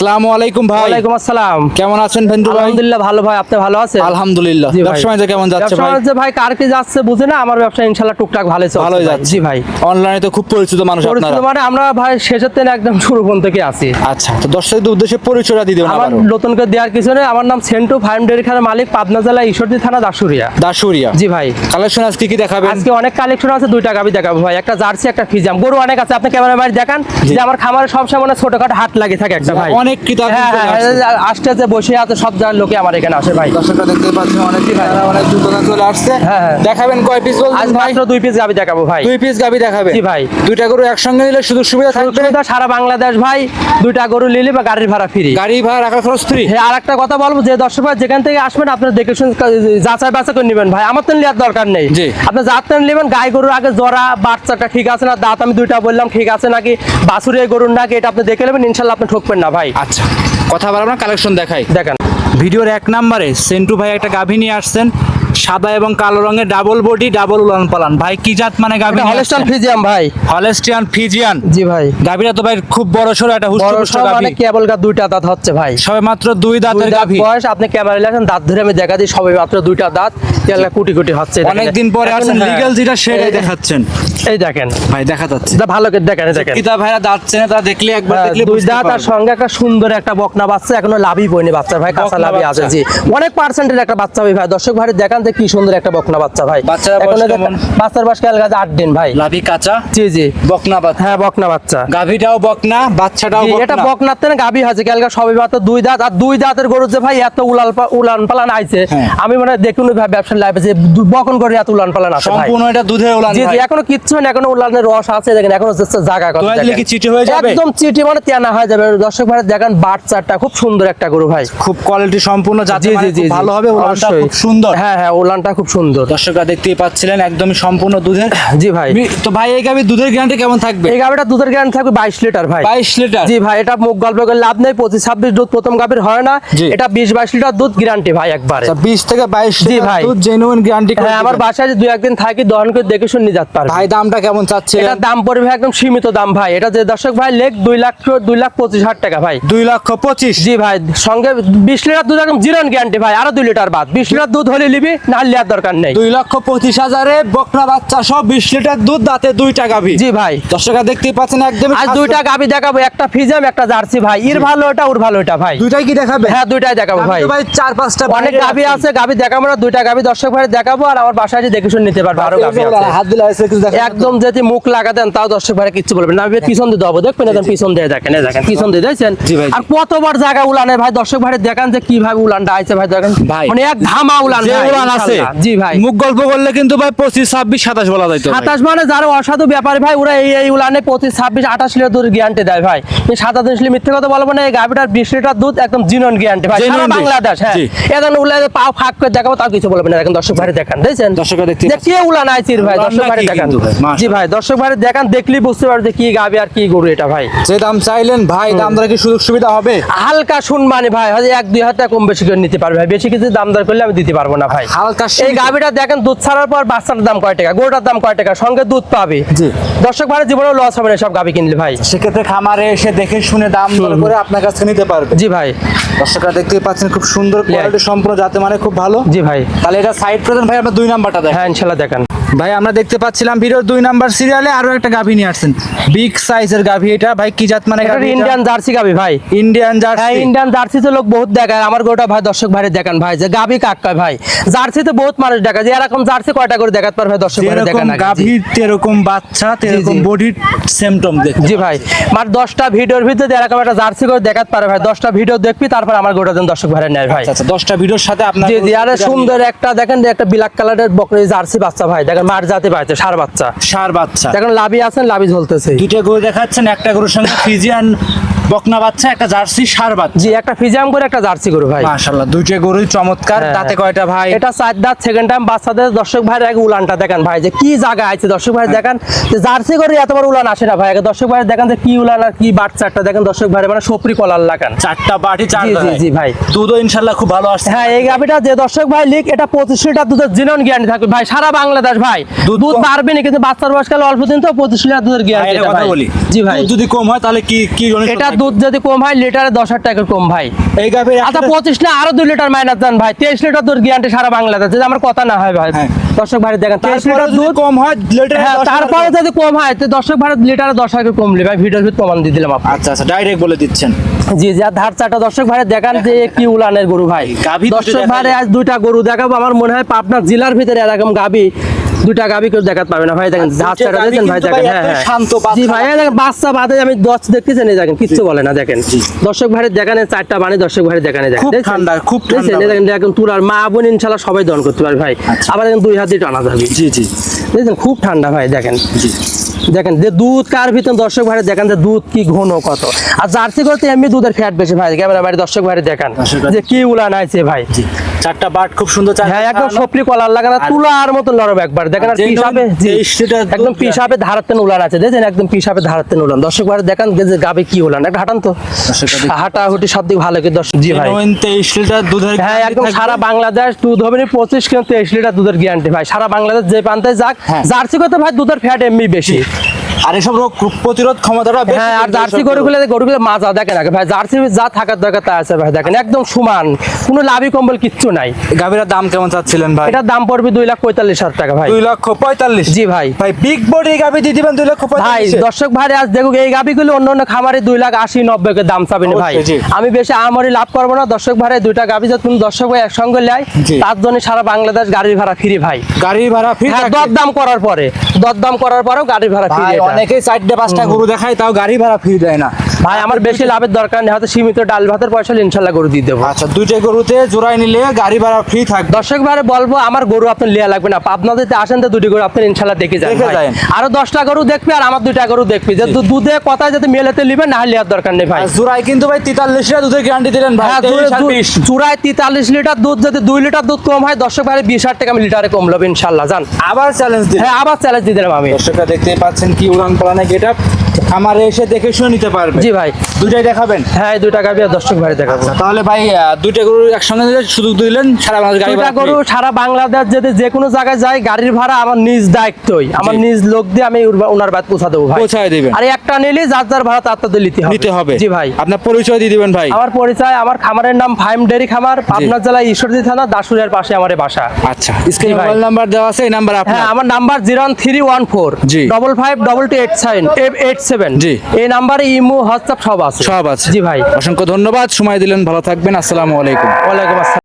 আসসালামু আলাইকুম ভাই। ওয়ালাইকুম আসসালাম। কেমন আছেন ভাই? আলহামদুলিল্লাহ ভালো ভাই। আপনি ভালো আছেন? আলহামদুলিল্লাহ। ভাই। ব্যবসা বাণিজ্য কেমন যাচ্ছে ভাই? বাণিজ্য ভাই কার কি যাচ্ছে বুঝে না আমার ব্যবসা ইনশাল্লাহ টুকটাক ভালো চলছে ভাই। যাচ্ছে। ভাই। অনলাইনে তো খুব পরিচিত মানুষ পরিচিত মানে আমরা ভাই শেষের দিন একদম শুরু পর্যন্ত থেকে আছি। আচ্ছা তো দর্শকদের উদ্দেশ্যে পরিচয়টা দিয়ে দেবেন আমার নতুন করে দেওয়ার কিছু নেই। আমার নাম সেন্টু ফার্ম ডেয়ারি খানার মালিক পাবনা জেলা ঈশ্বরদী থানা দাসুরিয়া দাসুরিয়া জি ভাই। কালেকশন আজকে কি দেখাবেন? আজকে অনেক কালেকশন আছে দুইটা গাবি দেখাবো ভাই। একটা জার্সি একটা ফিজাম গরু অনেক আছে আপনি ক্যামেরা বাইরে দেখান। যে আমার খামারে সবসময় মানে ছোটখাটো হাট লাগে থাকে একটা ভাই। অনেক আসছে। আসতে যে বসে আছে সব জায়গার লোকে আমার এখানে আসে ভাই। দর্শকরা দেখতে পাচ্ছেন অনেক অনেক দোকান চলে আসছে। হ্যাঁ, হ্যাঁ। দেখাবেন কয় পিস আজ বলছেন ভাই? মাত্র দুই পিস গাবি দেখাবো ভাই। দুই পিস গাবি দেখাবেন জি ভাই। দুইটা গরু একসঙ্গে নিলে সুযোগ সুবিধা থাকবে। সুবিধা সারা বাংলাদেশ ভাই। দুইটা গরু নিলে বা গাড়ির ভাড়া ফ্রি গাড়ি ভাড়া রাখার খরচ ফ্রি হ্যাঁ আর একটা কথা বলব যে দর্শক ভাই যেখান থেকে আসবেন আপনার দেখে শুনে যাচাই বাছাই করে নেবেন ভাই। আমার তো নেওয়ার দরকার নেই। জি। আপনি যাতে নেবেন গাই গরুর আগে জরা বাচ্চাটা ঠিক আছে না দাঁত আমি দুইটা বললাম ঠিক আছে নাকি? বাছুরের গরুর নাকি এটা আপনি দেখে নেবেন ইনশাল্লাহ আপনি ঠকবেন না ভাই। আচ্ছা কথা বলার না কালেকশন দেখাই। দেখেন। ভিডিওর এক নাম্বারে সেন্টু ভাই একটা গাভী নিয়ে আসছেন। সাদা এবং কালো রঙের ডাবল বডি ডাবল উলান পালান। ভাই কি জাত মানে গাভী হলস্টান ফিজিয়াম ভাই। হলেস্টিয়ান ফিজিয়ান জি ভাই। গাভীরা তো ভাই খুব বড় সড়ো একটা বড় হুষ্ট সব গাভী। মানে কেবল গা দুইটা দাঁত হচ্ছে ভাই। সবে মাত্র দুই দাঁতের দাঁত গাভী। বয়স আপনি ক্যামেরা লাগেন দাঁত ধরে আমি দেখা দিই সবাই মাত্র দুইটা দাঁত। কেলা কুটি কুটি হচ্ছে দেখেন। অনেকদিন পরে হ্যাঁ, লিগ্যাল যেটা সেটাই এই- দেখাচ্ছেন। এই দেখেন। ভাই দেখা যাচ্ছে। এটা ভালো করে দেখেন দেখেন। কিতা ভাইরা দাঁত চেনে তা দেখলে একবার হ্যাঁ, দেখলে দুই দাঁত আর সঙ্গে একটা সুন্দর একটা বকনা বাচ্চা এখনও লাভই বইনি বাচ্চা ভাই কাঁচা লাভই আছে। জি। অনেক পার্সেন্টের একটা বাচ্চা ভাই। দর্শক ভাই দেখান যে কি সুন্দর একটা বকনা বাচ্চা ভাই। বাচ্চার বয়স বয়স কাল গাছে আট দিন ভাই? লাভি কাঁচা? জি জি। বকনা বাচ্চা। হ্যাঁ বকনা বাচ্চা। গাভীটাও বকনা বাচ্চাটাও এটা বকনা বকনার থেকে গাভী আছে কালকে সবই মাত্র দুই দাঁত আর দুই দাঁতের গরু যে ভাই এত উলাল উলান পালান আইছে হ্যাঁ। আমি মানে দেখুন ভাই ব্যবসার লাইফে যে বকন করে এত উলান পালান আছে সম্পূর্ণ এটা দুধের উলান জি জি এখনও কিচ্ছু না এখনও উলানের রস আছে দেখেন এখনও জায়গা দেখেন। কি চিঠি হয়ে যাবে? একদম চিটি মানে তেনা হয়ে যাবে। দর্শক ভাই দেখেন বাচ্চাটা খুব সুন্দর একটা গরু ভাই। খুব কোয়ালিটি সম্পূর্ণ যাতে জি মানে। ভালো হবে উলানটা অবশ্যই। খুব সুন্দর। হ্যাঁ হ্যাঁ উলানটা খুব সুন্দর। দর্শকরা দেখতেই পাচ্ছিলেন একদমই সম্পূর্ণ দুধের। জি ভাই। তো ভাই এই গাভীর দুধের গ্যারান্টি কেমন থাকবে? এই গাভিটা দুধের গ্যারান্টি থাকবে বাইশ লিটার ভাই। বাইশ লিটার? জি ভাই এটা মুখ গল্প করে লাভ নেই পঁচিশ ছাব্বিশ দুধ প্রথম গাভীর হয় না। এটা বিশ বাইশ লিটার দুধ গ্যারান্টি ভাই একবারে। আচ্ছা, বিশ থেকে বাইশ জি ভাই। দুধ জেনুইন গ্যারান্টি হ্যাঁ আমার বাসায় যে দুই একদিন থাকি দহন করে দেখে শুনে যেতে পারবে। ভাই দামটা কেমন চাচ্ছে এটার দাম পড়বে একদম সীমিত দাম ভাই। এটা যে দর্শক ভাই লেখ দুই লাখ দুই লাখ পঁচিশ হাজার টাকা ভাই। দুই লক্ষ পঁচিশ? জি ভাই সঙ্গে বিশ লিটার দুধ একদম জিরন গ্যারান্টি ভাই আরও দুই লিটার বাদ। বিশ লিটার দুধ হলে নিবি না হলে দরকার নেই। দুই লক্ষ পঁচিশ হাজারে বকনা বাচ্চা সব বিশ লিটার দুধ দাঁতে দুইটা গাভী। জি ভাই। দর্শকরা দেখতেই পাচ্ছেন একদম আজ দুইটা গাবি দেখাবো একটা ফিজাম একটা জার্সি ভাই। ইর ভালো এটা ওর ভালো এটা ভাই। দুইটাই কি দেখাবে? হ্যাঁ দুইটাই দেখাবো ভাই। ভাই চার পাঁচটা অনেক বাইরে আছে। গাবি দেখাবো না দুইটা গাবি দর্শক ভাই দেখাবো আর আমার বাসায় দেখে শুনে নিতে পারবে আরও গাবি হাত দিলে আছে কিছু দেখা একদম যদি মুখ লাগা দেন তাও দর্শক ভাই কিচ্ছু বলবেন না। আমি পিছন দিয়ে দেবো দেখবেন একদম পিছন দিয়ে দেখেন দেখেন পিছন দিয়ে দেখছেন। আর কতবার জায়গা উলানে ভাই দর্শক ভাই দেখান যে কীভাবে উলানটা আইছে ভাই দেখেন। ভাই, মানে এক ধামা উলান উলান আছে। জি ভাই। মুখ গল্প করলে কিন্তু ভাই পঁচিশ ছাব্বিশ সাতাশ বলা ভাই। সাতাশ মানে যারা অসাধু ব্যাপারী ভাই ওরা এই এই উলানে পঁচিশ ছাব্বিশ আঠাশ লিটার দুধ গ্যারান্টি দেয় ভাই। সাতাশ মিথ্যে কথা বলব না এই গাভিটার বিশ লিটার দুধ একদম জিনন গ্যারান্টি ভাই। বাংলাদেশ হ্যাঁ। এখন উলানে ফাঁক করে দেখাবো তাও কিছু বলবেন না। এখন দর্শক ভাই দেখান দেখছেন? দর্শকরা দেখতে উলান ভাই দর্শক ভাই দেখান। ভাই। জি ভাই দর্শক ভাই দেখান দেখলেই বুঝতে পারবে যে কি গাবি আর কি গরু এটা ভাই। যে দাম চাইলেন ভাই দাম দরে কি সুযোগ সুবিধা হবে? হালকা শুনবানি ভাই হয়তো এক দুই হাজার কম বেশি করে নিতে পারবে ভাই। বেশি কিছু দাম দর করলে আমি দিতে পারব না ভাই। হালকা এই। গাভিটা দেখেন দুধ ছাড়ার পর বাচ্চাটার দাম কয় টাকা? গরুটার দাম কয় টাকা? সঙ্গে দুধ পাবে। জি। দর্শক ভাই জীবনে লস হবে না সব গাভি কিনলে ভাই। সেক্ষেত্রে খামারে এসে দেখে শুনে দাম করে আপনার কাছে নিতে পারবে। জি ভাই। দর্শকরা দেখতেই পাচ্ছেন খুব সুন্দর কোয়ালিটি সম্পূর্ণ যাতে মানে খুব ভালো। জি ভাই। তাহলে এটা সাইড প্রেজেন্ট ভাই আপনার দুই নাম্বারটা দেখেন। হ্যাঁ ইনশাল্লাহ দেখেন। ভাই আমরা দেখতে পাচ্ছিলাম ভিডিওর দুই নাম্বার সিরিয়ালে আরও একটা গাভী নিয়ে আসছেন। বিগ সাইজের গাভী এটা। ভাই কি জাত মানে গাভী ইন্ডিয়ান জার্সি গাভী ভাই। ইন্ডিয়ান জার্সি হ্যাঁ ইন্ডিয়ান জার্সি তো লোক বহুত দেখায়। আমার গোটা ভাই দর্শক ভাই দেখান ভাই যে গাভী কাক কয় ভাই। জার্সি তো বহুত মানুষ দেখা যায় এরকম জার্সি কয়টা করে দেখাতে পারবে ভাই দর্শক ভাই দেখান আগে। গাভী তেরকম বাচ্চা তেরকম জি। বডির সিমটম দেখ জি ভাই। মার দশটা ভিডিওর ভিতরে এরকম একটা জার্সি করে দেখাতে পারে ভাই। দশটা ভিডিও দেখবি তারপর আমার গোটা দিন দর্শক ভাই নেয় ভাই। আচ্ছা দশটা ভিডিওর সাথে আপনার জি জি। আরে সুন্দর একটা দেখেন যে একটা ব্ল্যাক কালারের বকরি জার্সি বাচ্চা ভাই। দেখেন মার জাতি পাইছে সার বাচ্চা। সার বাচ্চা। এখন লাভি আছেন লাভি ঝলতেছে দুটো গরু দেখাচ্ছেন একটা গরুর সঙ্গে ফিজিয়ান বকনা বাচ্চা একটা জার্সি সার বাচ্চা। জি একটা ফিজাম করে একটা জার্সি গরু ভাই। মাশাআল্লাহ দুইটা গরুই চমৎকার তাতে কয়টা ভাই? এটা চার দাঁত সেকেন্ড টাইম বাচ্চাদের দর্শক ভাইয়ের আগে উলানটা দেখেন ভাই যে কি জায়গা আছে দর্শক ভাই দেখেন। যে জার্সি গরু এত বড় উলান আসে না ভাই আগে দর্শক ভাই দেখেন যে কি উলান আর কি বাচ্চাটা দেখেন দর্শক ভাই মানে সপরি কলার লাগান। চারটা বাটি চার জি, জি, ভাই। দুধও ইনশাআল্লাহ খুব ভালো আসছে। হ্যাঁ এই গাভিটা যে দর্শক ভাই লিখ এটা পঁচিশ লিটার দুধের জিনন গ্যারান্টি থাকবে। ভাই সারা বাংলাদেশ ভাই দুধ বাড়বে না কিন্তু বাচ্চার বয়সকাল অল্প দিন তো পঁচিশ লিটার দুধের ভাই, গ্যারান্টি একটা কথা ভাই। বলি। জি ভাই। যদি কম হয় তাহলে কি কি এটা? দুধ যদি কম হয় লিটারে দশ হাজার টাকা কম ভাই। এই গাভীর আচ্ছা পঁচিশ না আরও দুই লিটার মাইনাস দেন ভাই। তেইশ লিটার দুধ গ্যারান্টি সারা বাংলাদেশ যদি আমার কথা না হয় ভাই। হ্যাঁ। দর্শক ভাই দেখেন তেইশ লিটার দুধ কম হয় লিটারে হ্যাঁ তারপরে যদি কম হয় তো দর্শক ভাই লিটারে দশ টাকা কমলে ভাই ভিডিওর ভিতর প্রমাণ দিয়ে দিলাম আপনাকে। আচ্ছা আচ্ছা ডাইরেক্ট বলে দিচ্ছেন। জি জি আর ধার চারটা দর্শক ভাই দেখান যে কি উলানের গরু ভাই। গাভী দর্শক ভাই আজ দুইটা গরু দেখাবো। আমার মনে হয় পাবনা জেলার ভিতরে এরকম গাবি দুইটা গাবি কেউ দেখাতে পারবে না। ভাই দেখেন দেখেন ভাই দেখেন হ্যাঁ হ্যাঁ। শান্ত, জি ভাই দেখেন বাচ্চা বাদে আমি দশ দেখতেছেন এই দেখেন কিচ্ছু বলে না দেখেন। দর্শক ভাই দেখানে চারটা বানি দর্শক ভাই দেখানে দেখেন খুব ঠান্ডা, খুব ঠান্ডা? দেখেন দেখেন তুলার মা বোন ইনশাল্লাহ সবাই দহন করতে পারবে ভাই। আচ্ছা। আবার দেখেন দুই হাত দিয়ে টানা যাবে জি জি। দেখছেন? খুব ঠান্ডা ভাই দেখেন। জি। দেখেন যে দুধ কার ভিতর দর্শক ভাই দেখেন যে দুধ কি ঘন কত। আর জার্সি করতে এমনি দুধের ফ্যাট বেশি ভাই ক্যামেরা বাড়ি দর্শক ভাই। দেখেন যে কি উলান আছে ভাই। চারটা বাট খুব সুন্দর হ্যাঁ একদম কলার লাগানো তুলার মতো নরম একবার। দেখেন আর পিসাবে একদম পিসাবে উলান আছে দেখেন একদম পিসাবে উলান। দর্শক ভাই দেখেন যে গাবে কি উলান। একটা হাঁটান তো। হাঁটা হুটি সব দিক ভালো কি দর্শক জি ভাই। জেনুইন তেইশ লিটার দুধের হ্যাঁ একদম সারা বাংলাদেশ দুধ হবে না পঁচিশ কিলো তেইশ লিটার দুধের গ্যারান্টি ভাই সারা বাংলাদেশ যে প্রান্তে যাক হ্যাঁ। জার্সি করতে ভাই দুধের ফ্যাট এমনি বেশি। আর এসব রোগ প্রতিরোধ ক্ষমতাটা বেশি হ্যাঁ আর জার্সি গরুগুলো গরুগুলো মাজা দেখেন আগে ভাই জার্সি যা থাকার দরকার তা আছে ভাই দেখেন একদম সমান কোনো লাভি কম্বল কিচ্ছু নাই। গাভীর দাম কেমন চাচ্ছিলেন ভাই? এটার দাম পড়বে দুই লাখ পঁয়তাল্লিশ হাজার টাকা ভাই। দুই লক্ষ পঁয়তাল্লিশ। জি ভাই। ভাই বিগ বডি গাভী দিয়ে দিবেন দুই লক্ষ ভাই দর্শক ভাই আজ দেখুক এই অন্য অন্য খামারে দুই লাখ আশি নব্বই দাম চাবেন ভাই। আমি বেশি আমারই লাভ করব না দর্শক ভাই দুইটা গাবি যদি তুমি দর্শক ভাই একসঙ্গে লাই তার জন্য সারা বাংলাদেশ গাড়ি ভাড়া ফ্রি ভাই। গাড়ি ভাড়া ফ্রি হ্যাঁ দর দাম করার পরে দর দাম করার পরেও গাড়ি ভাড়া ফ্রি অনেকেই চারটে পাঁচটা গরু দেখায় তাও গাড়ি ভাড়া ফ্রি দেয় না। ভাই আমার বেশি লাভের দরকার নেই হয়তো সীমিত ডাল ভাতের পয়সা ইনশাল্লাহ গরু দিয়ে দেবো। আচ্ছা দুইটা গরুতে জোড়াই নিলে গাড়ি ভাড়া ফ্রি থাকবে। দর্শক ভাই বলব আমার গরু আপনার লিয়া লাগবে না। যদি আসেন তো দুটি গরু আপনি ইনশাল্লাহ দেখে যান। আরও দশটা গরু দেখবে আর আমার দুইটা গরু দেখবি। যে দুধে কথায় যদি মেলেতে নিবে না হলে দরকার নেই ভাই। জোড়াই কিন্তু ভাই তেতাল্লিশ টাকা দুধের গ্যারান্টি দিলেন ভাই হ্যাঁ চূড়ায় তেতাল্লিশ লিটার দুধ যদি দুই লিটার দুধ কম হয় দর্শক ভাই বিশ হাজার টাকা আমি লিটারে কম লব ইনশাল্লাহ জান। আবার চ্যালেঞ্জ দিলেন। হ্যাঁ আবার চ্যালেঞ্জ দিলাম আমি। দর্শকরা দেখতেই পাচ্ছেন কি উড়ান পালানে গেট আপ খামারে এসে দেখে শুনে নিতে পারবে। জি ভাই। দুইটাই দেখাবেন? হ্যাঁ দুইটা গাবি আর দর্শক ভাই দেখাবো। আচ্ছা, তাহলে ভাই দুইটা গরু একসঙ্গে দিলে সুযোগ দিলেন সারা বাংলাদেশ গাড়ি ভাড়া গরু সারা বাংলাদেশ যদি যে কোনো জায়গায় যাই গাড়ির ভাড়া আমার নিজ দায়িত্বই। আমার নিজ লোক দিয়ে আমি ওনার বাদ পৌঁছা দেবো ভাই। পৌঁছায় দিবেন। আর একটা নিলে যার যার ভাড়া তার তাদের নিতে হবে। নিতে হবে। জি ভাই। আপনার পরিচয় দিয়ে দিবেন ভাই। আমার পরিচয় আমার খামারের নাম ফাইম ডেরি খামার পাবনা জেলা ঈশ্বরদী থানা দাসুরিয়ার পাশে আমার বাসা। আচ্ছা স্ক্রিনে। মোবাইল নাম্বার দেওয়া আছে এই নাম্বার আপনার। হ্যাঁ আমার number zero three one four. Double five double two eight seven eight seven. জি। এই নাম্বারে ইমো হোয়াটসঅ্যাপ সব আছে। সব আছে। জি ভাই। অসংখ্য ধন্যবাদ। সময় দিলেন ভালো থাকবেন। আসসালামু আলাইকুম। ওয়ালাইকুম আসসালাম।